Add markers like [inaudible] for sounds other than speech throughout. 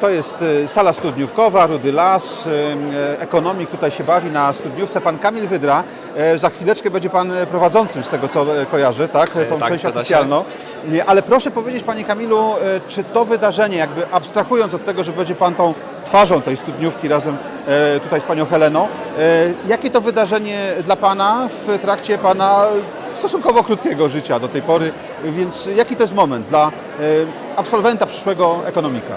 To jest e, sala studniówkowa, Rudy Las, e, ekonomik tutaj się bawi na studniówce. Pan Kamil Wydra, za chwileczkę będzie Pan prowadzącym z tego co kojarzę, tak? Tą tak, część się. oficjalną. Nie, Ale proszę powiedzieć Panie Kamilu, czy to wydarzenie, jakby abstrahując od tego, że będzie Pan tą twarzą tej studniówki razem tutaj z Panią Heleną, jakie to wydarzenie dla Pana w trakcie Pana stosunkowo krótkiego życia do tej pory, więc jaki to jest moment dla absolwenta przyszłego ekonomika?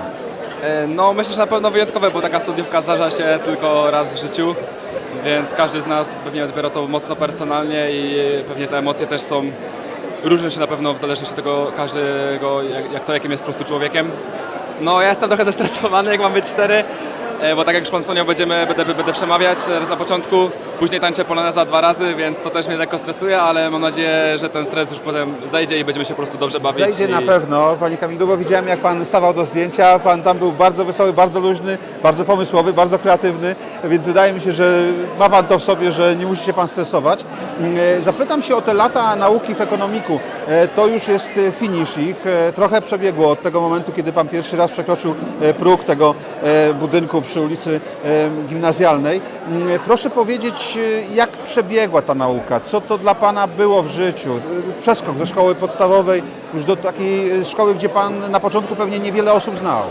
E, No myślę, że na pewno wyjątkowe, bo taka studiówka zdarza się tylko raz w życiu, więc każdy z nas pewnie odbiera to mocno personalnie i pewnie te emocje też są różnią się na pewno w zależności od tego każdego, jak, jak to jakim jest po prostu człowiekiem. No ja jestem trochę [laughs] zestresowany, jak mam być szczery, e, bo tak jak już Pan wspomniał, będziemy, będę, będę przemawiać raz na początku, później tańczę poloneza dwa razy, więc to też mnie lekko stresuje, ale mam nadzieję, że ten stres już potem zejdzie i będziemy się po prostu dobrze bawić. Zejdzie i... na pewno, Panie Kamilu, bo widziałem jak Pan stawał do zdjęcia, Pan tam był bardzo wesoły, bardzo luźny, bardzo pomysłowy, bardzo kreatywny, więc wydaje mi się, że ma Pan to w sobie, że nie musi się Pan stresować. Mm, Zapytam się o te lata nauki w ekonomiku. E, To już jest e, finisz ich, E, trochę przebiegło od tego momentu, kiedy Pan pierwszy raz przekroczył e, próg tego e, budynku przy ulicy e, Gimnazjalnej. Mm, Proszę powiedzieć, e, jak przebiegła ta nauka? Co to dla Pana było w życiu? Przeskok ze szkoły podstawowej już do takiej e, szkoły, gdzie Pan na początku pewnie niewiele osób znał.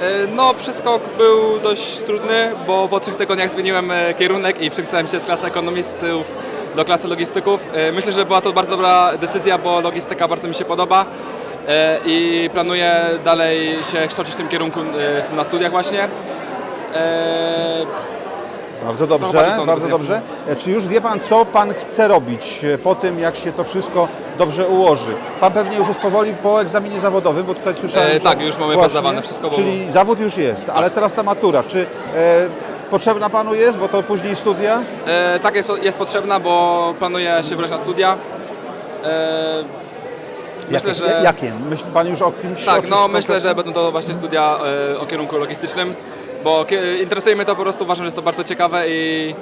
E, No, przeskok był dość trudny, bo po trzech tygodniach zmieniłem e, kierunek i przepisałem się z klasy ekonomistów do klasy logistyków. E, Myślę, że była to bardzo dobra decyzja, bo logistyka bardzo mi się podoba i planuję dalej się kształcić w tym kierunku na studiach właśnie. Bardzo dobrze, bardzo bardzo dobrze. E, Czy już wie Pan, co Pan chce robić e, po tym, jak się to wszystko dobrze ułoży? Pan pewnie już jest powoli po egzaminie zawodowym, bo tutaj słyszałem, E, tak, już mamy pozdawane wszystko, bo- Czyli zawód już jest, ale teraz ta matura. Czy e, potrzebna Panu jest, bo to później studia? e, Tak jest, jest potrzebna, bo planuję się wybrać na studia. E, Myślę, jakie, że... Jakie? Myśli Pan już o kimś? Tak, no myślę, że będą to właśnie studia e, o kierunku logistycznym, bo interesuje mnie to po prostu, uważam, że jest to bardzo ciekawe i,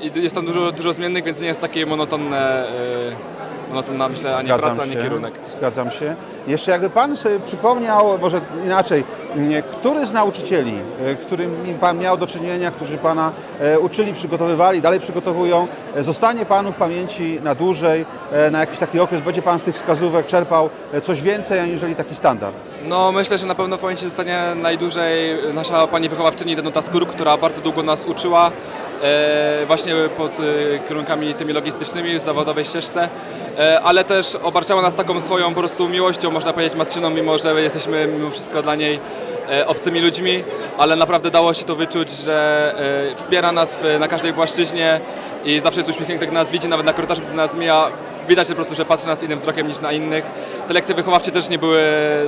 i jest tam dużo, dużo zmiennych, więc nie jest takie monotonne, e, monotonna myślę, ani Zgadzam praca, ani się, kierunek. Zgadzam się. Jeszcze jakby Pan sobie przypomniał, może inaczej, nie, który z nauczycieli, e, którymi Pan miał do czynienia, którzy Pana e, uczyli, przygotowywali, dalej przygotowują, e, zostanie Panu w pamięci na dłużej, na jakiś taki okres, będzie Pan z tych wskazówek czerpał coś więcej, aniżeli taki standard? No myślę, że na pewno w pamięci zostanie najdłużej nasza pani wychowawczyni Danuta Skór, która bardzo długo nas uczyła właśnie pod e, kierunkami tymi logistycznymi w zawodowej ścieżce, e, ale też obarczała nas taką swoją po prostu miłością, można powiedzieć matczyną, mimo że jesteśmy mimo wszystko dla niej e, obcymi ludźmi, ale naprawdę dało się to wyczuć, że e, wspiera nas na każdej płaszczyźnie i zawsze jest uśmiechnięty, nas widzi, nawet na korytarzu, gdy nas mija, widać po prostu, że patrzy na nas innym wzrokiem niż na innych. Te lekcje wychowawcze też nie były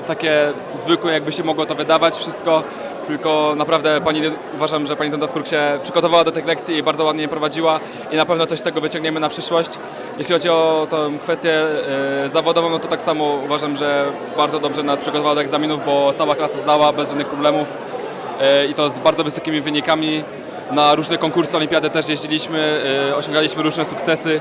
takie zwykłe, jakby się mogło to wydawać wszystko, tylko naprawdę pani, uważam, że pani Dondaskurk się przygotowała do tych lekcji i bardzo ładnie je prowadziła i na pewno coś z tego wyciągniemy na przyszłość. Jeśli chodzi o tą kwestię e, zawodową, no to tak samo uważam, że bardzo dobrze nas przygotowała do egzaminów, bo cała klasa zdała bez żadnych problemów e, i to z bardzo wysokimi wynikami. Na różne konkursy, olimpiady też jeździliśmy, e, osiągaliśmy różne sukcesy,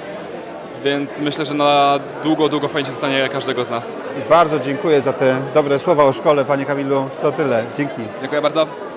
więc myślę, że na długo, długo w pamięci zostanie każdego z nas. Bardzo dziękuję za te dobre słowa o szkole, Panie Kamilu. To tyle. Dzięki. Dziękuję bardzo.